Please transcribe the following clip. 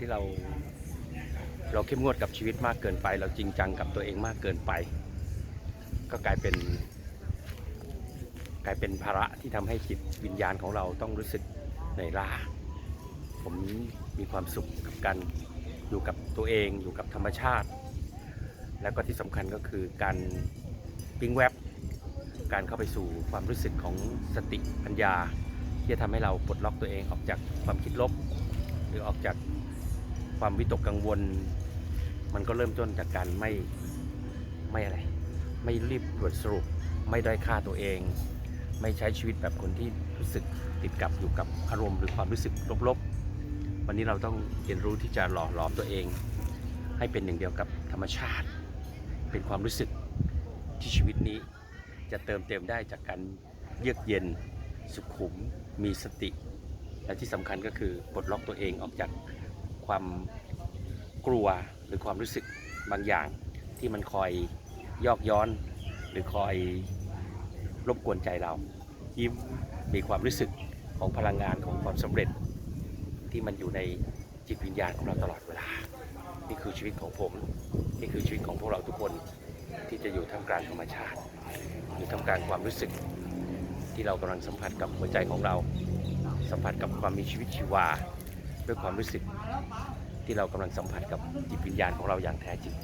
ที่เราเราเข้มงวดกับชีวิตมากเกินไป เราจริงจังกับตัวเองมากเกินไป ก็กลายเป็น กลายเป็นภาระที่ทำให้จิตวิญญาณของเราต้องรู้สึกเหนื่อยล้าผมมีความสุขกับการอยู่กับตัวเองอยู่กับธรรมชาติ แล้วก็ที่สำคัญก็คือการปิ้งแวบการเข้าไปสู่ความรู้สึกของสติปัญญา ที่จะทำให้เราปลดล็อกตัวเองออกจากความคิดลบ หรือออกจาก ความวิตกกังวล มันก็เริ่มต้นจากการไม่ไม่อะไร ไม่รีบด่วนสรุป ไม่ด้อยค่าตัวเอง ไม่ใช้ชีวิตแบบคนที่รู้สึกติดกับอยู่กับอารมณ์หรือความรู้สึกลบๆ วันนี้เราต้องเรียนรู้ที่จะหล่อหลอมตัวเอง ให้เป็นหนึ่งเดียวกับธรรมชาติ เป็นความรู้สึกที่ชีวิตนี้ จะเติมเต็มได้จากการเยือกเย็นสุขุมมีสติ และที่สำคัญก็คือปลดล็อกตัวเองออกจาก ความกลัวหรือความรู้สึกบางอย่างที่มันคอยยอกย้อน หรือคอยรบกวนใจเรา ยิ้มมีความรู้สึกของพลังงานของความสำเร็จ ที่มันอยู่ในจิตวิญญาณของเราตลอดเวลา นี่คือชีวิตของผม นี่คือชีวิตของพวกเราทุกคนที่จะอยู่ท่ามกลางธรรมชาติ อยู่ท่ามกลางความรู้สึกที่เรากำลังสัมผัสกับหัวใจของเรา สัมผัสกับความมีชีวิตชีวา ด้วยความรู้สึกที่เรากำลังสัมผัสกับจิตวิญญาณของเราอย่างแท้จริง